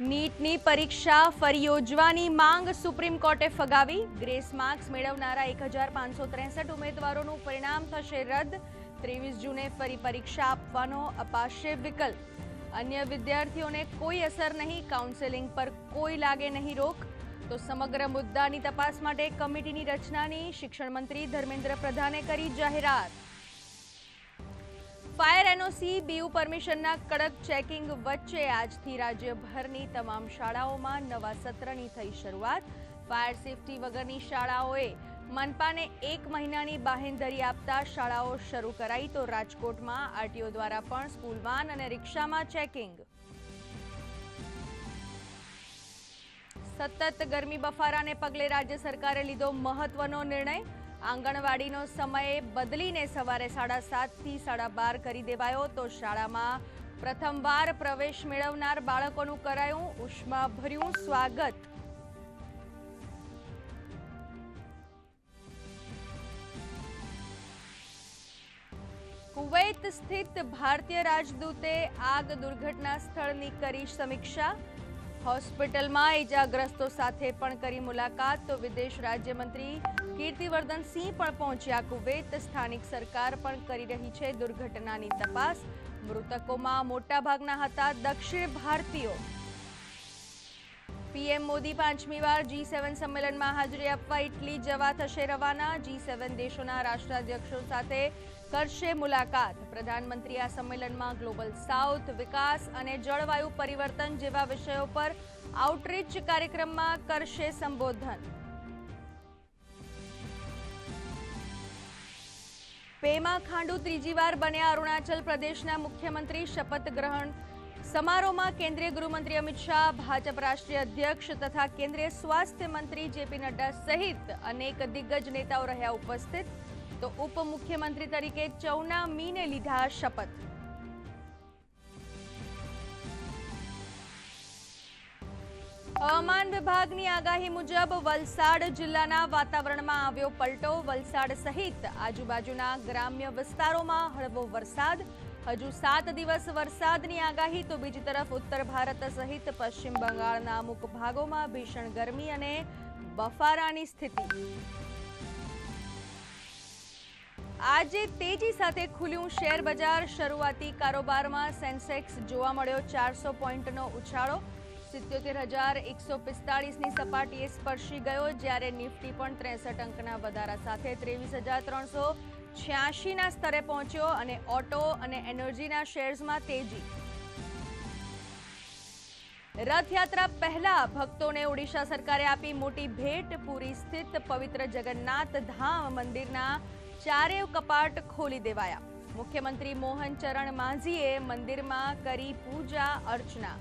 નીટની પરીક્ષા ફરી યોજવાની માંગ સુપ્રીમ કોર્ટે ફગાવી. ગ્રેસ માર્ક્સ મેળવનારા એક હજાર પાંચસો ત્રેસઠ ઉમેદવારોનું પરિણામ થશે રદ. ત્રેવીસ જૂને ફરી પરીક્ષા આપવાનો અપાશે વિકલ્પ. અન્ય વિદ્યાર્થીઓને કોઈ અસર નહીં કાઉન્સેલિંગ પર કોઈ લાગે નહીં રોક. તો સમગ્ર મુદ્દાની તપાસ માટે કમિટીની રચનાની શિક્ષણ મંત્રી ધર્મેન્દ્ર પ્રધાને કરી જાહેરાત. ફાયર એનઓસી, બીયુ પરમિશનના કડક ચેકિંગ વચ્ચે આજથી રાજ્યભરની તમામ શાળાઓમાં નવા સત્રની થઈ શરૂઆત. ફાયર સેફટી વગરની શાળાઓએ મનપાને એક મહિનાની બાહેંધરી આપતા શાળાઓ શરૂ કરાઈ તો રાજકોટમાં આરટીઓ દ્વારા પણ સ્કૂલ વાન અને રિક્ષામાં ચેકિંગ. સતત ગરમી બફારાને પગલે રાજ્ય સરકારે લીધો મહત્વનો નિર્ણય. આંગણવાડીનો સમય બદલીને સવારે સાડા સાતથી સાડા બાર કરી દેવાયો તો શાળામાં પ્રથમવાર પ્રવેશ મેળવનાર બાળકોનું કરાયું ઉષ્માભર્યું સ્વાગત. કુવૈત સ્થિત ભારતીય રાજદૂતે આગ દુર્ઘટના સ્થળની કરી સમીક્ષા. હોસ્પિટલમાં ઇજાગ્રસ્તો સાથે પણ કરી મુલાકાત તો વિદેશ રાજ્યમંત્રી કીર્તિવર્ધન સિંહ પણ પહોંચ્યા. કુવૈત સ્થાનિક સરકાર પણ કરી રહી છે દુર્ઘટનાની તપાસ. મૃતકોમાં મોટાભાગના હતા દક્ષિણ ભારતીયો. પીએમ મોદી પાંચમી વાર જી સેવન સંમેલનમાં હાજરી આપવા ઇટલી જવા થશે રવાના. જી સેવન દેશોના રાષ્ટ્રાધ્યક્ષો સાથે કરશે મુલાકાત. પ્રધાનમંત્રી આ સંમેલનમાં ગ્લોબલ સાઉથ, વિકાસ અને જળવાયુ પરિવર્તન જેવા વિષયો પર આઉટરીચ કાર્યક્રમમાં કરશે સંબોધન. પેમા ખાંડુ ત્રીજી વાર બન્યા અરુણાચલ પ્રદેશના મુખ્યમંત્રી શપથ ગ્રહણ સમારોહમાં કેન્દ્રીય ગૃહમંત્રી અમિત શાહ, ભાજપ રાષ્ટ્રીય અધ્યક્ષ તથા કેન્દ્રીય સ્વાસ્થ્ય મંત્રી જેપી નડ્ડા સહિત અનેક દિગ્ગજ નેતાઓ રહ્યા ઉપસ્થિત. તો ઉપમુખ્યમંત્રી તરીકે ચૌના મીને લીધા શપથ. હવામાન વિભાગની આગાહી મુજબ વલસાડ જિલ્લાના વાતાવરણમાં આવ્યો પલટો. વલસાડ સહિત આજુબાજુના ગ્રામ્ય વિસ્તારોમાં હળવો વરસાદ. હજુ સાત દિવસ વરસાદની આગાહી, તો બીજી તરફ ઉત્તર ભારત સહિત પશ્ચિમ બંગાળના અમુક ભાગોમાં ભીષણ ગરમી અને બફારાની સ્થિતિ. આજે તેજી સાથે ખુલ્યું શેર બજાર શરૂઆતી કારોબારમાં સેન્સેક્સ જોવા મળ્યો ચારસો પોઈન્ટનો ઉછાળો. સિત્યોતેર હજાર એકસો પિસ્તાળીસની સપાટીએ સ્પર્શી ગયો, જ્યારે નિફ્ટી પણ ત્રેસઠ અંકના વધારા સાથે ત્રેવીસ હજાર ત્રણસો છ્યાસીના સ્તરે પહોંચ્યો અને ઓટો અને એનર્જીના શેર્સમાં તેજી. રથયાત્રા પહેલા ભક્તોને ઓડિશા સરકારે આપી મોટી ભેટ. પૂરી સ્થિત પવિત્ર જગન્નાથ ધામ મંદિરના ચારે કપાટ ખોલી દેવાયા. મુખ્યમંત્રી મોહન ચરણ માંઝીએ મંદિરમાં કરી પૂજા અર્ચના.